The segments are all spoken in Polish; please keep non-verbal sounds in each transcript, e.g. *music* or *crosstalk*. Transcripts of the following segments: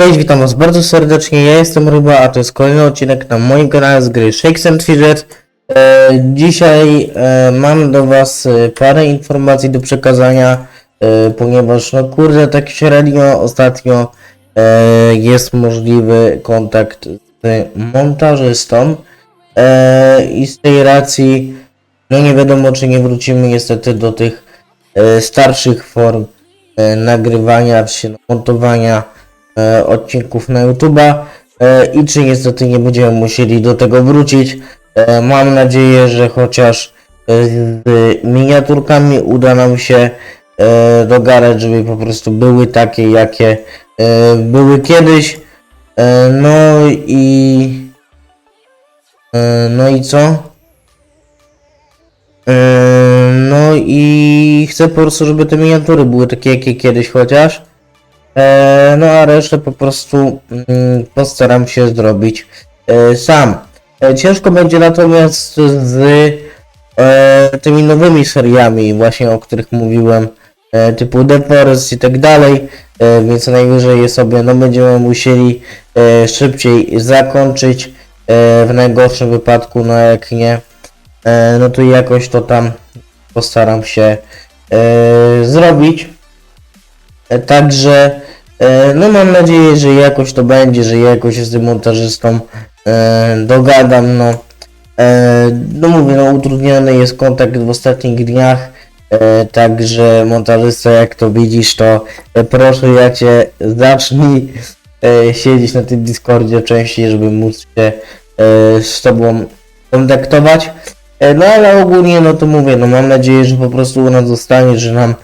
Cześć, witam was bardzo serdecznie, ja jestem Ryba, a to jest kolejny odcinek na moim kanale z gry Shakes and Fidget. E, dzisiaj e, mam do was e, parę informacji do przekazania, e, ponieważ no kurde, tak średnio ostatnio e, jest możliwy kontakt z montażystą e, i z tej racji no nie wiadomo czy nie wrócimy niestety do tych e, starszych form e, nagrywania czy montowania e, odcinków na YouTube'a e, i czy niestety nie będziemy musieli do tego wrócić. E, mam nadzieję, że chociaż z miniaturkami uda nam się e, dogadać, żeby po prostu były takie, jakie były kiedyś. No i no i co? No i chcę po prostu, żeby te miniatury były takie, jakie kiedyś chociaż. E, no a resztę po prostu mm, postaram się zrobić e, sam. E, ciężko będzie natomiast z tymi nowymi seriami właśnie, o których mówiłem, typu The i tak dalej, więc najwyżej je sobie no będziemy musieli szybciej zakończyć, w najgorszym wypadku, no jak nie, no to jakoś to tam postaram się zrobić. Także e, no mam nadzieję, że jakoś to będzie, że jakoś się z tym montażystą e, dogadam. No, e, no mówię, no utrudniony jest kontakt w ostatnich dniach. Także montażysta, jak to widzisz, to proszę ja cię zacznij siedzieć na tym Discordzie częściej, żeby móc się z tobą kontaktować. No ale ogólnie, no to mówię, no mam nadzieję, że po prostu u nas zostanie, że nam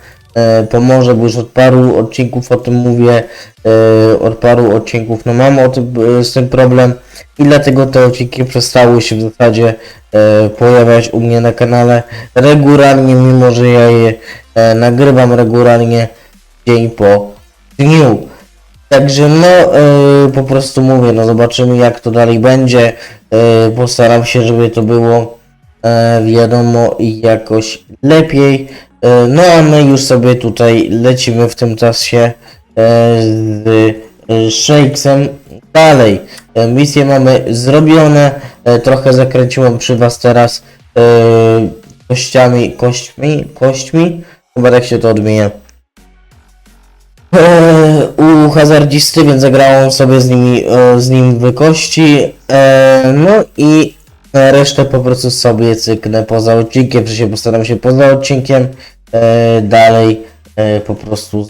pomoże, bo już od paru odcinków o tym mówię, e, od paru odcinków, no mam tym, e, z tym problem i dlatego te odcinki przestały się w zasadzie e, pojawiać u mnie na kanale regularnie, mimo że ja je e, nagrywam regularnie dzień po dniu. Także no e, po prostu mówię, no zobaczymy jak to dalej będzie. E, postaram się, żeby to było e, wiadomo i jakoś lepiej. E, no a my już sobie tutaj lecimy w tym czasie e, z e, Shakesem dalej. Misje mamy zrobione. Trochę zakręciłem przy was teraz kościami, kośćmi, kośćmi. Chyba tak się to odmienia. U hazardzisty, więc zagrałem sobie z nimi, z nim w kości. No i resztę po prostu sobie cyknę poza odcinkiem, czy się postaram się poza odcinkiem dalej e, po prostu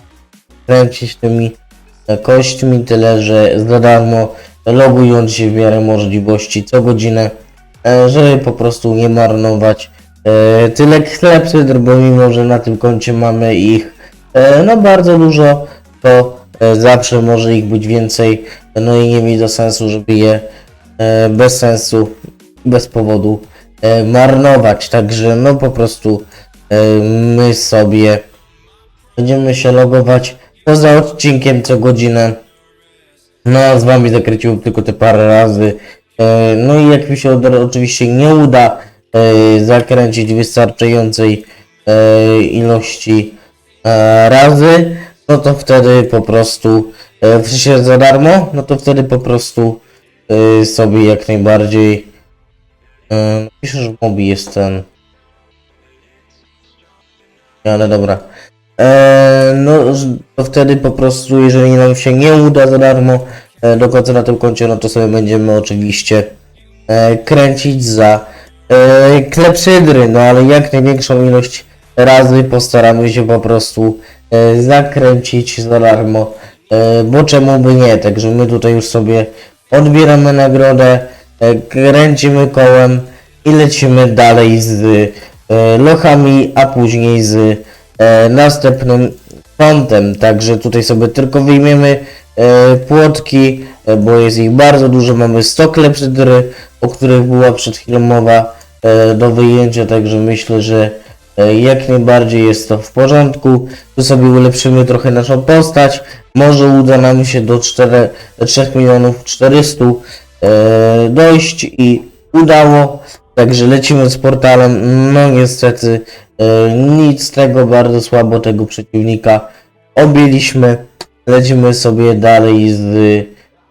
kręcić tymi e, kośćmi, tyle że za darmo logując się w miarę możliwości co godzinę, e, żeby po prostu nie marnować e, tyle klepsydr, bo mimo, że na tym koncie mamy ich e, no bardzo dużo, to e, zawsze może ich być więcej, no i nie widzę sensu, żeby je e, bez sensu, bez powodu e, marnować, także no po prostu e, my sobie będziemy się logować poza odcinkiem co godzinę, no a z wami zakręciłem tylko te parę razy, e, no i jak mi się oczywiście nie uda e, zakręcić wystarczającej e, ilości razy, no to wtedy po prostu, sensie za darmo, no to wtedy po prostu sobie jak najbardziej piszę, że mobi jest ten ale dobra. E, no to wtedy po prostu jeżeli nam się nie uda za darmo e, do końca na tym koncie, no to sobie będziemy oczywiście e, kręcić za e, klepsydry, no ale jak największą ilość razy postaramy się po prostu e, zakręcić za darmo, e, bo czemu by nie, także my tutaj już sobie odbieramy nagrodę, e, kręcimy kołem i lecimy dalej z lochami, a później z e, następnym kątem, także tutaj sobie tylko wyjmiemy e, płotki, e, bo jest ich bardzo dużo, mamy 100 klepsydry, o których była przed chwilą mowa e, do wyjęcia, także myślę, że e, jak najbardziej jest to w porządku. Tu sobie ulepszymy trochę naszą postać. Może uda nam się do 4, 3 milionów 400 e, dojść i udało. Także lecimy z portalem. No niestety e, nic z tego, bardzo słabo tego przeciwnika objęliśmy. lecimy sobie dalej z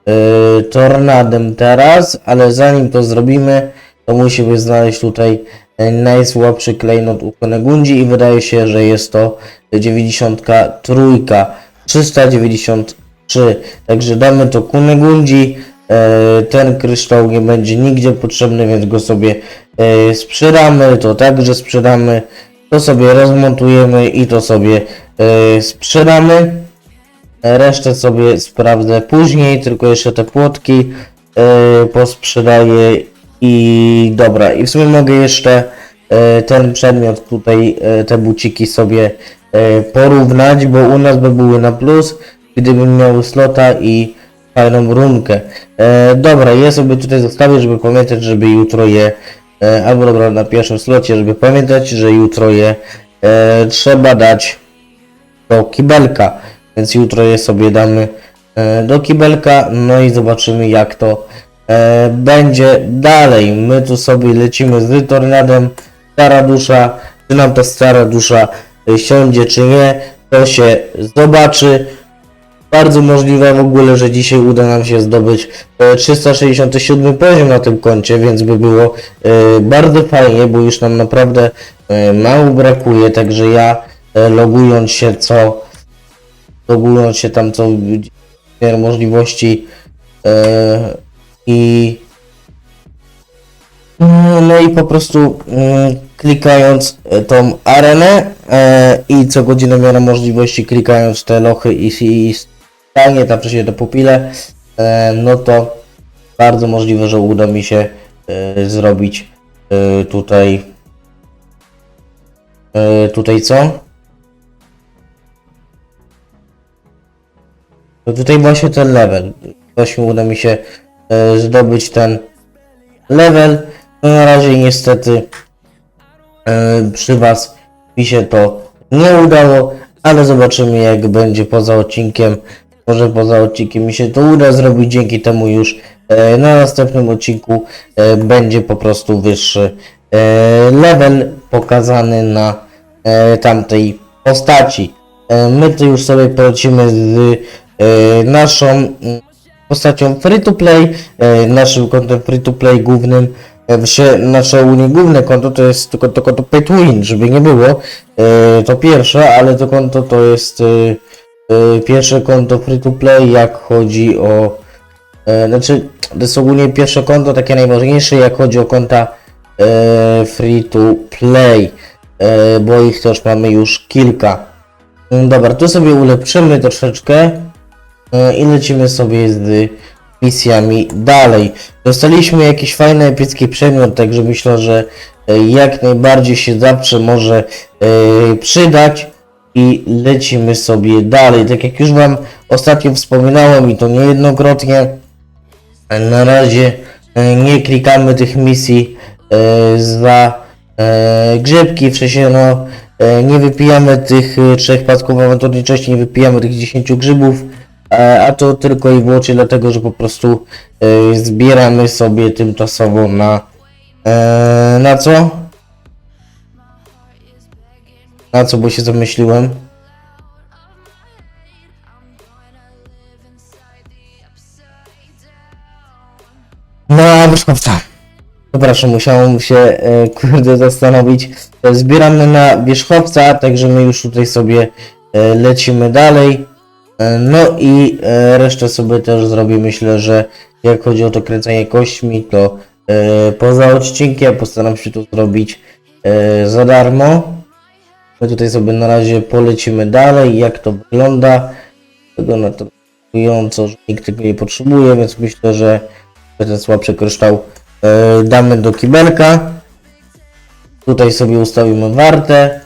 e, tornadem teraz, ale zanim to zrobimy, to musimy znaleźć tutaj e, najsłabszy klejnot u Konegundzi i wydaje się, że jest to 93, 393. Także damy to Kunegundzi. E, ten kryształ nie będzie nigdzie potrzebny, więc go sobie e, sprzedamy. To także sprzedamy. To sobie rozmontujemy i to sobie e, sprzedamy. Resztę sobie sprawdzę później, tylko jeszcze te płotki posprzedaję i dobra. I w sumie mogę jeszcze ten przedmiot tutaj, te buciki sobie porównać, bo u nas by były na plus, gdybym miał slota i fajną runkę. E, dobra, ja sobie tutaj zostawię, żeby pamiętać, żeby jutro je, e, albo dobra, na pierwszym slocie, żeby pamiętać, że jutro je e, trzeba dać do kibelka, więc jutro je sobie damy e, do kibelka, no i zobaczymy jak to e, będzie dalej. My tu sobie lecimy z tornadem, stara dusza, czy nam ta stara dusza e, siądzie czy nie, to się zobaczy. Bardzo możliwe w ogóle, że dzisiaj uda nam się zdobyć e, 367 poziom na tym koncie, więc by było e, bardzo fajnie, bo już nam naprawdę e, mało brakuje, także ja e, logując się co logując się tam co możliwości e, i no i po prostu mm, klikając e, tą arenę e, i co godzinę miarę możliwości klikając te lochy i, i stanie tam wcześniej te pupile, e, no to bardzo możliwe, że uda mi się e, zrobić e, tutaj tutaj co? No tutaj właśnie ten level. Właśnie uda mi się zdobyć ten level. No na razie niestety przy Was mi się to nie udało, ale zobaczymy jak będzie poza odcinkiem. Może poza odcinkiem mi się to uda zrobić, dzięki temu już e, na następnym odcinku e, będzie po prostu wyższy e, level pokazany na tamtej postaci. My tu już sobie polecimy z naszą mm, postacią free to play, naszym kontem free to play głównym, się, nasze u główne konto to jest tylko to konto pay to win, żeby nie było, to pierwsze, ale to konto to jest pierwsze konto free to play, jak chodzi o, e, znaczy to jest ogólnie pierwsze konto, takie najważniejsze, jak chodzi o konta e, free to play, e, bo ich też mamy już kilka. Mm, Dobra, tu sobie ulepszymy troszeczkę. I lecimy sobie z misjami dalej. Dostaliśmy jakiś fajny epicki przedmiot, także myślę, że jak najbardziej się zawsze może przydać i lecimy sobie dalej. Tak jak już Wam ostatnio wspominałem i to niejednokrotnie, e, na razie e, nie klikamy tych misji e, za grzybki, w sensie no nie wypijamy tych trzech pasków awanturniczości, nie wypijamy tych 10 grzybów, a to tylko i wyłącznie dlatego, że po prostu zbieramy sobie tymczasowo na na co? Na co, bo się zamyśliłem? No, wyszkowca. Przepraszam, musiałem się e, kurde zastanowić. E, Zbieramy na wierzchowca, także my już tutaj sobie e, lecimy dalej. E, No i e, resztę sobie też zrobię. Myślę, że jak chodzi o to kręcenie kośćmi, to e, poza odcinkiem postaram się to zrobić e, za darmo. My tutaj sobie na razie polecimy dalej, jak to wygląda. Wygląda to imponująco, że nikt tego nie potrzebuje, więc myślę, że ten słabszy kryształ e, damy do kibelka. Tutaj sobie ustawimy wartę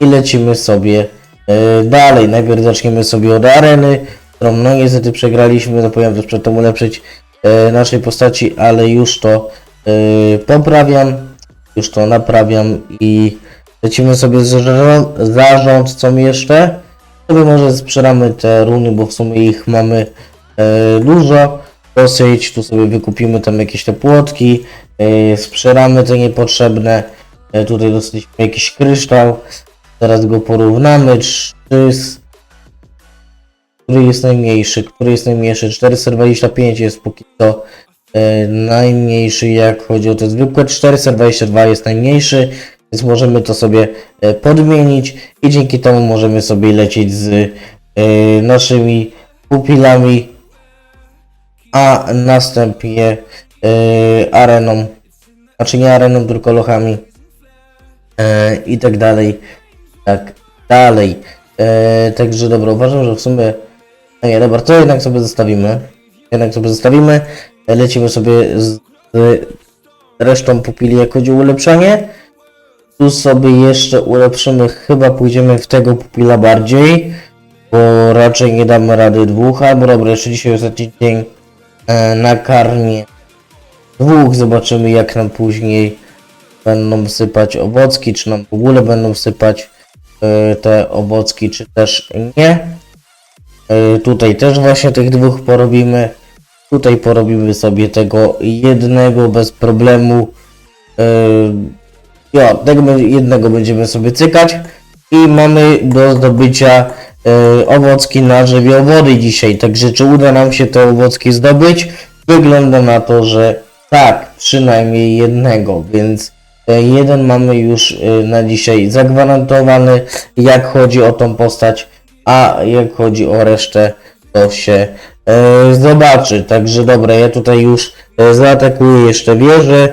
i lecimy sobie e, dalej. Najpierw zaczniemy sobie od areny, którą no niestety przegraliśmy, zapomniałem też przedtem ulepszyć e, naszej postaci, ale już to e, poprawiam, już to naprawiam i lecimy sobie z zarząd- zarządcą jeszcze. Sobie może sprzedamy te runy, bo w sumie ich mamy e, dużo. Dosyć, tu sobie wykupimy tam jakieś te płotki, e, sprzedamy te niepotrzebne, e, tutaj dostaliśmy jakiś kryształ, teraz go porównamy, 300, który jest najmniejszy, który jest najmniejszy. 425 jest póki co e, najmniejszy, jak chodzi o te zwykłe. 422 jest najmniejszy, więc możemy to sobie e, podmienić i dzięki temu możemy sobie lecieć z e, naszymi pupilami, a następnie e, areną, znaczy nie areną, tylko lochami i tak dalej, tak dalej. Także dobra, uważam, że w sumie, a nie, dobra, to jednak sobie zostawimy, jednak sobie zostawimy, lecimy sobie z, resztą pupili, jak chodzi o ulepszanie. Tu sobie jeszcze ulepszymy, chyba pójdziemy w tego pupila bardziej, bo raczej nie damy rady dwóch, albo dobra, jeszcze dzisiaj ostatni dzień e, na karmie dwóch, zobaczymy jak nam później będą sypać owocki, czy nam w ogóle będą sypać e, te owocki, czy też nie. E, tutaj też właśnie tych dwóch porobimy. Tutaj porobimy sobie tego jednego bez problemu. E, ja, tego jednego będziemy sobie cykać. I mamy do zdobycia e, owocki na żywiołowody dzisiaj. Także czy uda nam się te owocki zdobyć? Wygląda na to, że tak, przynajmniej jednego, więc e, jeden mamy już e, na dzisiaj zagwarantowany, jak chodzi o tą postać, a jak chodzi o resztę, to się e, zobaczy. Także dobra, ja tutaj już e, zaatakuję jeszcze wieżę,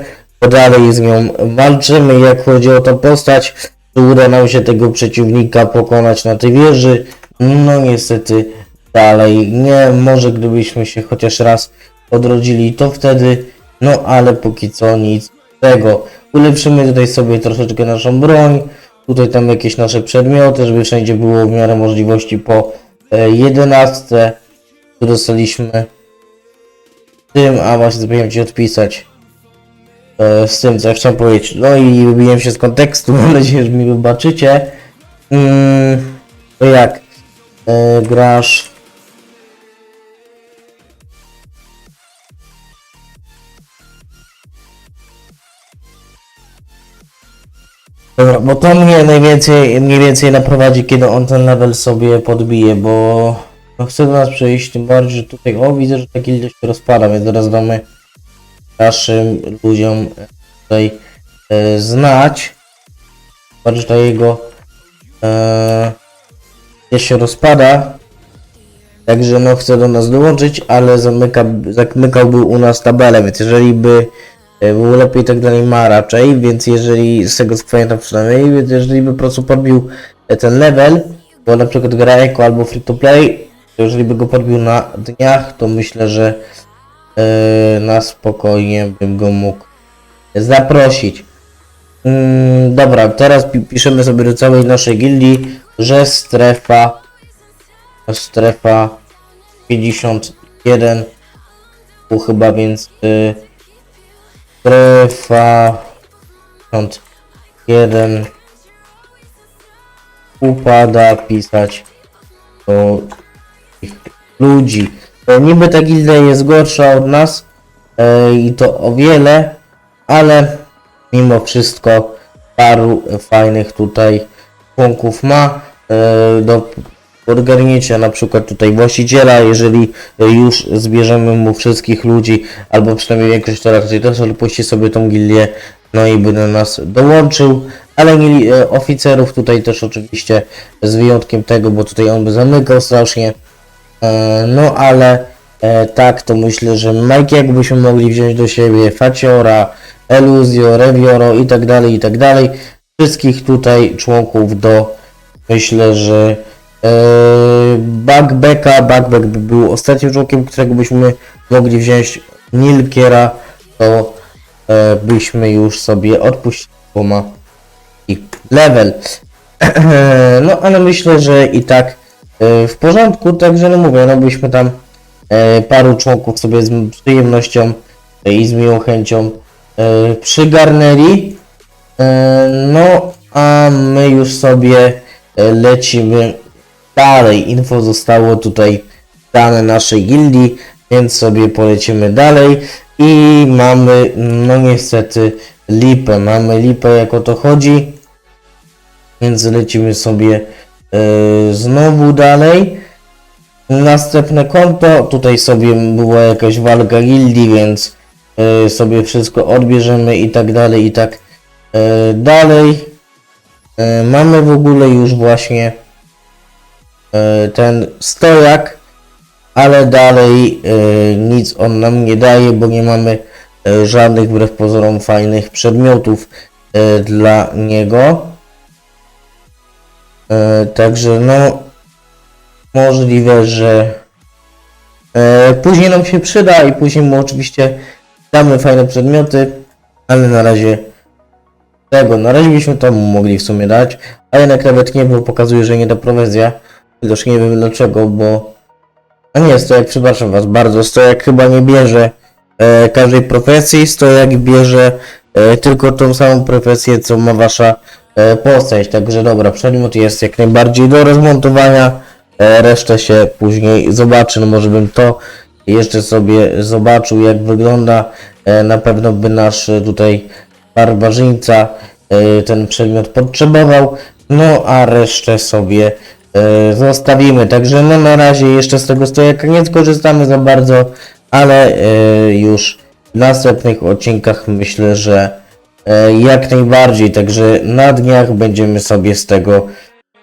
dalej z nią walczymy, jak chodzi o tą postać, czy uda nam się tego przeciwnika pokonać na tej wieży. No niestety dalej nie, może gdybyśmy się chociaż raz odrodzili, to wtedy, no ale póki co nic tego. Ulepszymy tutaj sobie troszeczkę naszą broń, tutaj tam jakieś nasze przedmioty, żeby wszędzie było w miarę możliwości po e, 11. Tu dostaliśmy tym, a właśnie zapomniałem Ci odpisać e, z tym, co ja chciałem powiedzieć. No i wybiłem się z kontekstu, *laughs* mam nadzieję, że mi wybaczycie. Mm, to jak? E, grasz Dobra, bo to mnie najwięcej, mniej więcej naprowadzi, kiedy on ten level sobie podbije, bo no chcę do nas przejść, tym bardziej, że tutaj, o widzę, że ta gildia się rozpada, więc teraz damy naszym ludziom tutaj e, znać, że ta jego e, się rozpada, także no chce do nas dołączyć, ale zamyka, zamykałby u nas tabelę, więc jeżeli by E, Było lepiej tak dalej ma raczej, więc jeżeli z tego co pamiętam przynajmniej, więc jeżeli by po prostu podbił e, ten level, bo na przykład gra Eco albo Free to Play, to jeżeli by go podbił na dniach, to myślę, że na spokojnie bym go mógł zaprosić. Mm, dobra, teraz pi piszemy sobie do całej naszej gildii, że strefa strefa 51 tu chyba, więc y, strefa 51 upada pisać do ich ludzi. To niby ta gildia jest gorsza od nas e, i to o wiele, ale mimo wszystko paru fajnych tutaj członków ma. E, do odgarnięcia na przykład tutaj właściciela, jeżeli e, już zbierzemy mu wszystkich ludzi, albo przynajmniej większość to też odpuści sobie tą gildię, no i by do nas dołączył, ale mieli e, oficerów tutaj też oczywiście z wyjątkiem tego, bo tutaj on by zamykał strasznie, e, no ale e, tak to myślę, że Mike jakbyśmy mogli wziąć do siebie, Faciora, Eluzio, Revioro i tak dalej, i tak dalej, wszystkich tutaj członków do myślę, że Eee, Bugbacka, Bugback by był ostatnim członkiem, którego byśmy mogli wziąć. Nilkiera, to e, byśmy już sobie odpuścili, bo ma level. *clears throat* no ale myślę, że i tak e, w porządku, także no mówię, no byśmy tam e, paru członków sobie z przyjemnością e, i z miłą chęcią e, przygarnęli. E, no a my już sobie e, lecimy dalej. Info zostało tutaj dane naszej gildii, więc sobie polecimy dalej. I mamy, no niestety, lipę. Mamy lipę, jak o to chodzi. Więc lecimy sobie e, znowu dalej. Następne konto, tutaj sobie była jakaś walka gildii, więc e, sobie wszystko odbierzemy i tak dalej, i tak e, dalej. E, mamy w ogóle już właśnie e, ten stojak, ale dalej e, nic on nam nie daje, bo nie mamy e, żadnych wbrew pozorom fajnych przedmiotów e, dla niego. E, także no możliwe, że e, później nam się przyda i później mu oczywiście damy fajne przedmioty, ale na razie tego, na razie byśmy to mogli w sumie dać, a jednak nawet nie, bo pokazuje, że nie da prowizja. Widocznie nie wiem dlaczego, bo a nie, stojak, przepraszam was bardzo, stojak chyba nie bierze e, każdej profesji, stojak bierze e, tylko tą samą profesję, co ma wasza e, postać, także dobra, przedmiot jest jak najbardziej do rozmontowania, e, resztę się później zobaczy, no może bym to jeszcze sobie zobaczył jak wygląda, e, na pewno by nasz tutaj barbarzyńca ten przedmiot potrzebował, no a resztę sobie zostawimy. Także no na razie jeszcze z tego stojaka nie skorzystamy za bardzo, ale już w następnych odcinkach myślę, że jak najbardziej. Także na dniach będziemy sobie z tego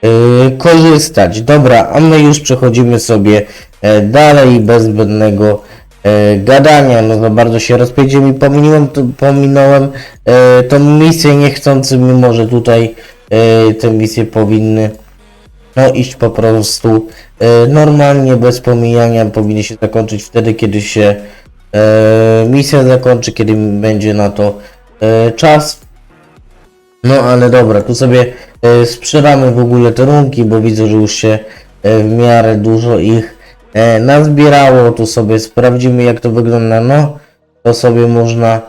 e, korzystać. Dobra, a my już przechodzimy sobie e, dalej bez zbędnego e, gadania. No za bardzo się rozpędziłem i pominąłem, pominąłem e, tą misję niechcący, mimo że tutaj e, te misje powinny no iść po prostu e, normalnie, bez pomijania, powinny się zakończyć wtedy, kiedy się e, misja zakończy, kiedy będzie na to e, czas. No ale dobra, tu sobie e, sprzedamy w ogóle te runki, bo widzę, że już się e, w miarę dużo ich nazbierało. Tu sobie sprawdzimy jak to wygląda. No, to sobie można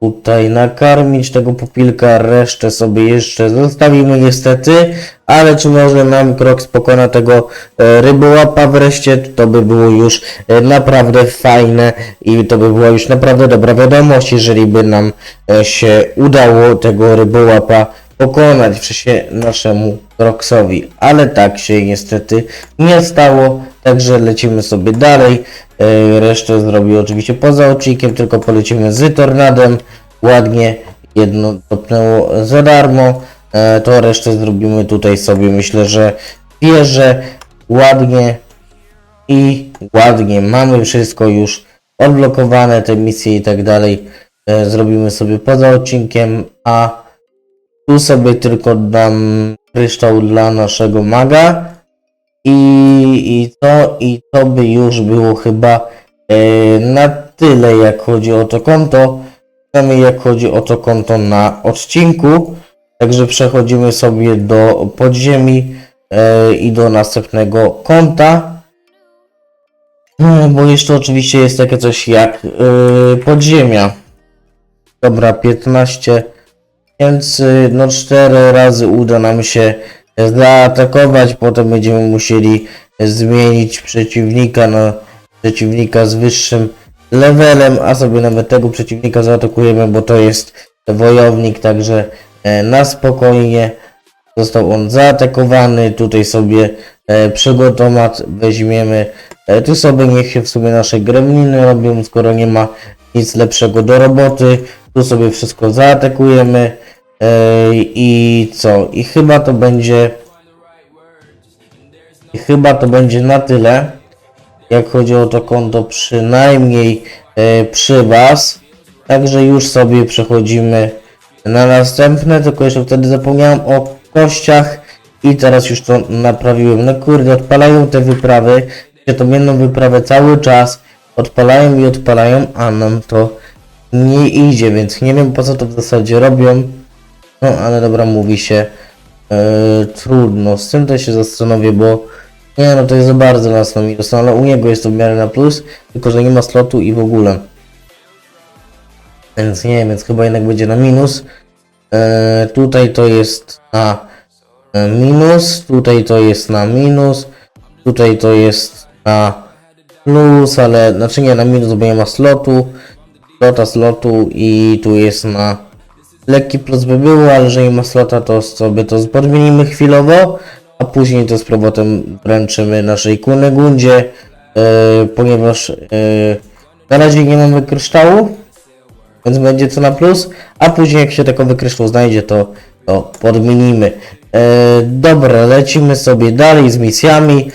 tutaj nakarmić tego pupilka, resztę sobie jeszcze zostawimy niestety, ale czy może nam krok pokona tego e, rybołapa wreszcie, to by było już e, naprawdę fajne i to by była już naprawdę dobra wiadomość, jeżeli by nam e, się udało tego rybołapa pokonać sensie naszemu Roxowi, ale tak się niestety nie stało, także lecimy sobie dalej. E, Resztę zrobię oczywiście poza odcinkiem, tylko polecimy z tornadem. Ładnie jedno topnęło za darmo. E, To resztę zrobimy tutaj sobie, myślę, że wierzę ładnie i ładnie. Mamy wszystko już odblokowane, te misje i tak dalej. E, Zrobimy sobie poza odcinkiem, a tu sobie tylko dam kryształ dla naszego maga. I, i to, i to by już było chyba e, na tyle, jak chodzi o to konto. Przynajmniej jak chodzi o to konto na odcinku. Także przechodzimy sobie do podziemi e, i do następnego konta. No, bo jeszcze oczywiście jest takie coś jak e, podziemia. Dobra, 15 więc no cztery razy uda nam się zaatakować, potem będziemy musieli zmienić przeciwnika na przeciwnika z wyższym levelem, a sobie nawet tego przeciwnika zaatakujemy, bo to jest wojownik, także e, na spokojnie został on zaatakowany, tutaj sobie e, przygotomat weźmiemy, e, tu sobie niech się w sumie nasze gremliny robią, skoro nie ma nic lepszego do roboty, tu sobie wszystko zaatakujemy i co? I chyba to będzie i chyba to będzie na tyle jak chodzi o to konto przynajmniej e, przy was także już sobie przechodzimy na następne tylko jeszcze wtedy zapomniałem o kościach i teraz już to naprawiłem no kurde odpalają te wyprawy się tą jedną wyprawę cały czas odpalają i odpalają a nam to nie idzie, więc nie wiem po co to w zasadzie robią. No ale dobra, mówi się e, trudno. Z tym to się zastanowię, bo nie no to jest za bardzo nas na minus, no, ale u niego jest to w miarę na plus, tylko że nie ma slotu i w ogóle. Więc nie, więc chyba jednak będzie na minus. E, tutaj to jest na e, minus, tutaj to jest na minus, tutaj to jest na plus, ale znaczy nie na minus, bo nie ma slotu slota slotu i tu jest na lekki plus by było, ale że nie ma slota to sobie to podmienimy chwilowo a później to z powrotem wręczymy naszej Kunegundzie, e, ponieważ e, na razie nie mamy kryształu, więc będzie to na plus, a później jak się takowy kryształ znajdzie, to, to podmienimy. E, dobra, lecimy sobie dalej z misjami,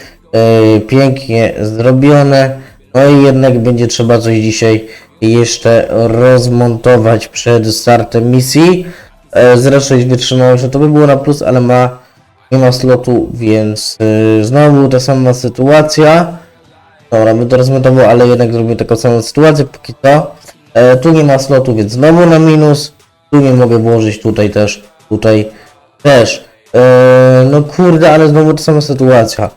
pięknie zrobione, no i jednak będzie trzeba coś dzisiaj jeszcze rozmontować przed startem misji. E, zresztą wytrzymałość, no to by było na plus, ale ma, nie ma slotu, więc e, znowu ta sama sytuacja. Dobra, by to rozmontował, ale jednak zrobię taką samą sytuację, póki to. E, tu nie ma slotu, więc znowu na minus. Tu nie mogę włożyć, tutaj też, tutaj też. E, no kurde, ale znowu ta sama sytuacja.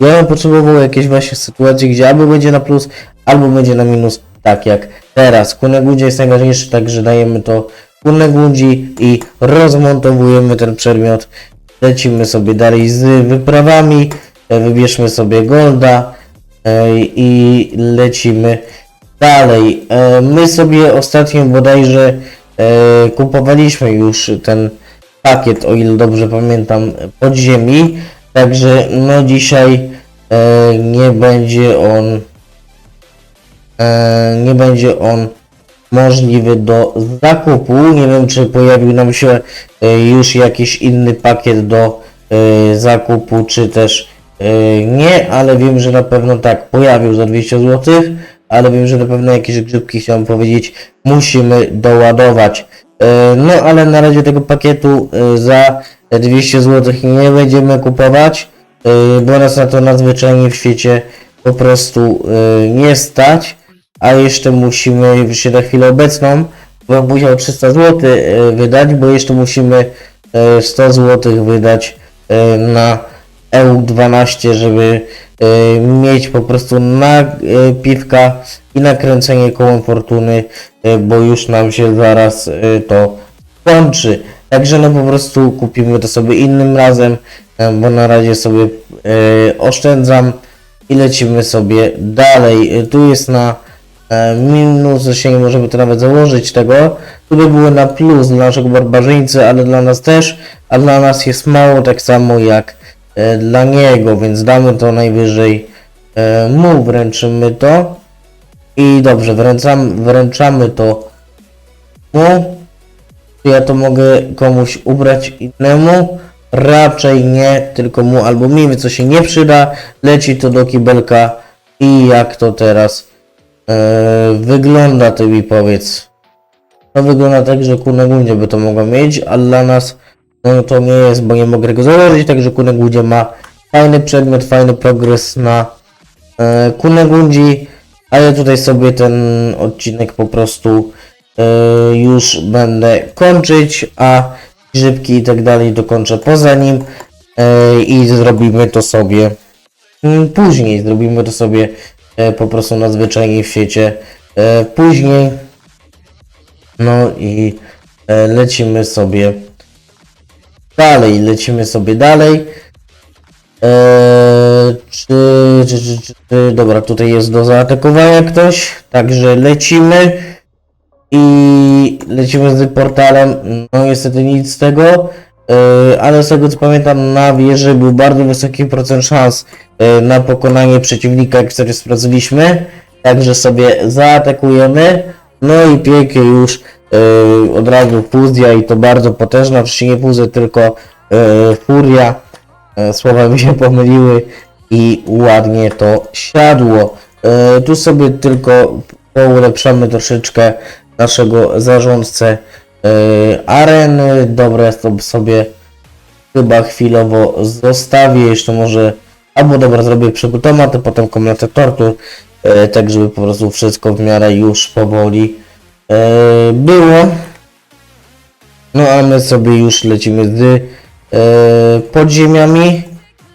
Ja bym potrzebował jakiejś właśnie sytuacji, gdzie albo będzie na plus, albo będzie na minus, tak jak teraz. Kunegundzie jest najważniejszy, także dajemy to Kunegundzi i rozmontowujemy ten przedmiot. Lecimy sobie dalej z wyprawami, e, wybierzmy sobie Golda e, i lecimy dalej. E, My sobie ostatnio bodajże kupowaliśmy już ten pakiet, o ile dobrze pamiętam, podziemi. Także no dzisiaj nie będzie on nie będzie on możliwy do zakupu. Nie wiem czy pojawił nam się e, już jakiś inny pakiet do e, zakupu, czy też e, nie, ale wiem, że na pewno tak, pojawił za 200 zł, ale wiem, że na pewno jakieś grzybki chciałem powiedzieć, musimy doładować. E, No ale na razie tego pakietu e, za 200 zł nie będziemy kupować, e, bo nas na to nadzwyczajnie w świecie po prostu e, nie stać, a jeszcze musimy się na chwilę obecną, bo musiał 300 zł e, wydać, bo jeszcze musimy e, 100 zł wydać e, na EU12, żeby e, mieć po prostu na e, piwka i nakręcenie kołem fortuny, e, bo już nam się zaraz e, to kończy. Także no po prostu kupimy to sobie innym razem, e, bo na razie sobie e, oszczędzam i lecimy sobie dalej. E, Tu jest na e, minus, że się nie możemy to nawet założyć tego. Tu by było na plus dla naszego barbarzyńcy, ale dla nas też, a dla nas jest mało tak samo jak e, dla niego, więc damy to najwyżej e, mu, wręczymy to. I dobrze, wręczam, wręczamy to mu. Ja to mogę komuś ubrać innemu? Raczej nie, tylko mu albo mi, co się nie przyda. Leci to do kibelka i jak to teraz e, wygląda, ty mi powiedz. To wygląda tak, że Kunegundzie by to mogła mieć, a dla nas no to nie jest, bo nie mogę tego założyć, także Kunegundzie ma fajny przedmiot, fajny progres na e, Kunegundzi, a ja tutaj sobie ten odcinek po prostu e, już będę kończyć, a grzybki i tak dalej dokończę poza nim e, i zrobimy to sobie mm, później, zrobimy to sobie po prostu na zwyczajnie w świecie e, później. No i e, lecimy sobie dalej, lecimy sobie dalej. Eee, czy, czy, czy, czy, czy, dobra, tutaj jest do zaatakowania ktoś, także lecimy i lecimy z portalem, no niestety nic z tego, eee, ale z tego co pamiętam na wieży był bardzo wysoki procent szans e, na pokonanie przeciwnika, sobie sprawdziliśmy, także sobie zaatakujemy, no i pięknie już e, od razu fuzja i to bardzo potężna, oczywiście nie fuzja, tylko e, furia, E, słowa mi się pomyliły i ładnie to siadło. E, tu sobie tylko poulepszamy troszeczkę naszego zarządcę e, areny. Dobra, ja to sobie chyba chwilowo zostawię. Jeszcze może, albo dobra, zrobię przegód to potem komnatę tortur, e, tak żeby po prostu wszystko w miarę już powoli e, było. No a my sobie już lecimy z e, podziemiami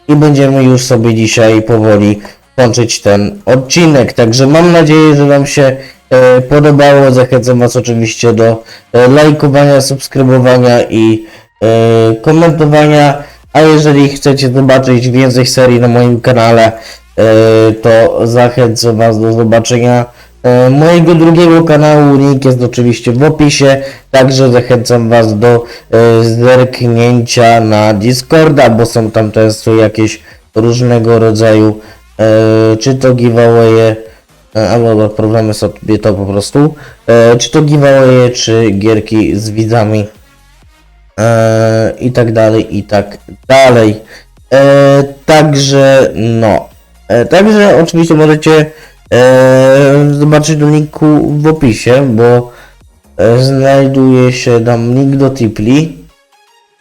i będziemy już sobie dzisiaj powoli kończyć ten odcinek. Także mam nadzieję, że Wam się e, podobało. Zachęcam Was oczywiście do e, lajkowania, subskrybowania i e, komentowania. A jeżeli chcecie zobaczyć więcej serii na moim kanale, e, to zachęcam Was do zobaczenia E, Mojego drugiego kanału. Link jest oczywiście w opisie, także zachęcam Was do e, zerknięcia na Discorda, bo są tam często jakieś różnego rodzaju, czy to giveawaye, albo problemy sobie to po prostu, czy to giveawaye, czy gierki z widzami e, i tak dalej, i tak dalej. E, także no, e, także oczywiście możecie e, zobaczyć do linku w opisie, bo e, znajduje się tam link do Tipli,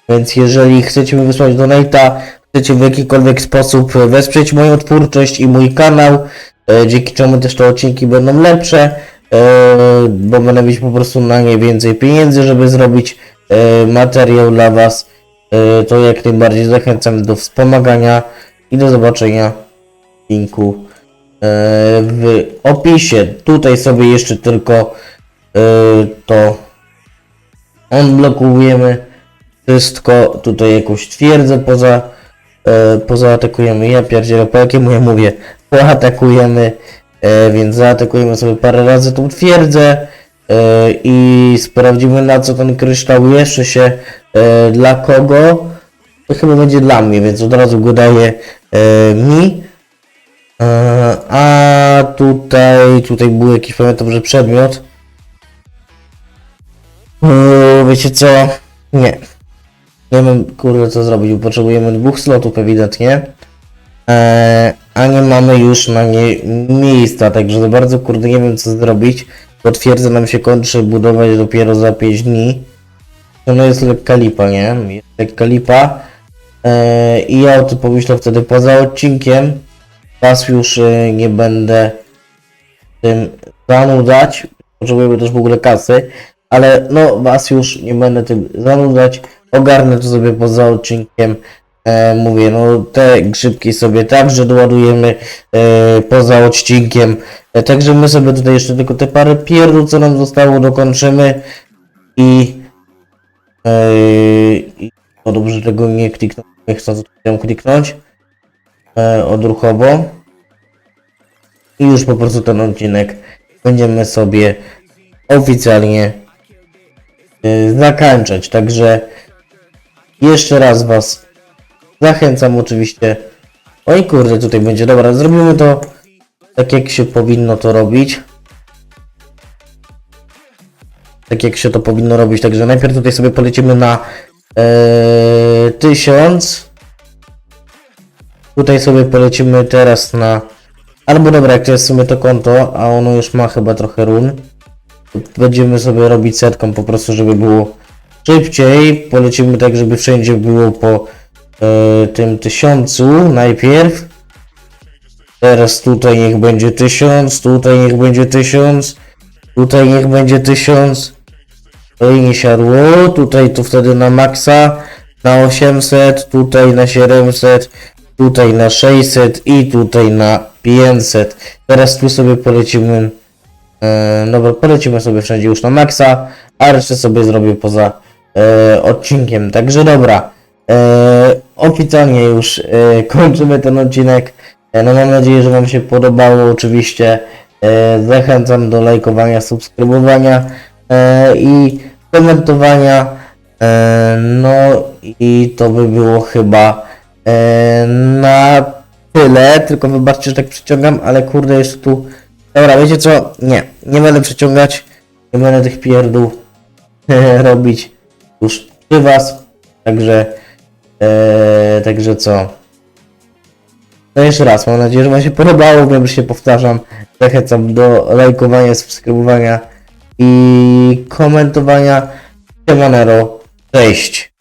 więc jeżeli chcecie mi wysłać donate'a, chcecie w jakikolwiek sposób wesprzeć moją twórczość i mój kanał, e, dzięki czemu też te odcinki będą lepsze, e, bo będę mieć po prostu na nie więcej pieniędzy, żeby zrobić materiał dla Was, e, to jak najbardziej zachęcam do wspomagania i do zobaczenia linku e, w opisie. Tutaj sobie jeszcze tylko e, to odblokujemy wszystko, tutaj jakąś twierdzę poza, e, pozaatakujemy, ja pierdzielę, po jakiemu ja mówię, poatakujemy, e, więc zaatakujemy sobie parę razy tą twierdzę. e, i sprawdzimy na co ten kryształ jeszcze się, e, dla kogo, to chyba będzie dla mnie, więc od razu go daję e, mi, e, a tutaj, tutaj był jakiś, pamiętam, że przedmiot, e, wiecie co, nie, nie wiem, kurde, co zrobić, bo potrzebujemy dwóch slotów ewidentnie. A nie mamy już na nie miejsca, także za bardzo, kurde, nie wiem, co zrobić. Bo twierdza nam się kończy budować dopiero za 5 dni. No jest lekka lipa, nie? Jest lekka lipa. Eee, I ja o tym pomyślę wtedy poza odcinkiem. Was już e, nie będę tym zanudzać. Potrzebujemy też w ogóle kasy. Ale no, was już nie będę tym zanudzać. Ogarnę to sobie poza odcinkiem. E, mówię, no te grzybki sobie także doładujemy e, poza odcinkiem. E, także my sobie tutaj jeszcze tylko te parę pierdół, co nam zostało, dokończymy. I, e, i no dobrze, tego nie kliknąłem, nie chcę chciałem kliknąć e, odruchowo. I już po prostu ten odcinek będziemy sobie oficjalnie e, zakończać. Także jeszcze raz Was zachęcam oczywiście. Oj kurde, tutaj będzie. Dobra, zrobimy to tak jak się powinno to robić. Tak jak się to powinno robić. Także najpierw tutaj sobie polecimy na e, 1000. Tutaj sobie polecimy teraz na... Albo dobra, jak to jest w sumie to konto, a ono już ma chyba trochę run. Będziemy sobie robić setką po prostu, żeby było szybciej. Polecimy tak, żeby wszędzie było po e, tym tysiącu najpierw. Teraz tutaj niech będzie tysiąc, tutaj niech będzie tysiąc, tutaj niech będzie tysiąc. Tutaj nie siadło, tutaj to wtedy na maksa, na 800, tutaj na 700, tutaj na 600 i tutaj na 500. Teraz tu sobie polecimy, e, dobra, polecimy sobie wszędzie już na maksa, a resztę sobie zrobię poza e, odcinkiem. Także dobra, e, oficjalnie już e, *laughs* kończymy ten odcinek. E, no mam nadzieję, że Wam się podobało. Oczywiście e, zachęcam do lajkowania, subskrybowania i komentowania. No i to by było chyba na tyle. Tylko wybaczcie, że tak przyciągam, ale kurde jeszcze tu. Dobra, wiecie co? Nie, nie będę przyciągać. Nie będę tych pierdół *laughs* robić już przy was. Także, e, także co? No jeszcze raz, mam nadzieję, że Wam się podobało, wiem, że się powtarzam. Zachęcam do lajkowania, subskrybowania i komentowania. Siemanero, cześć!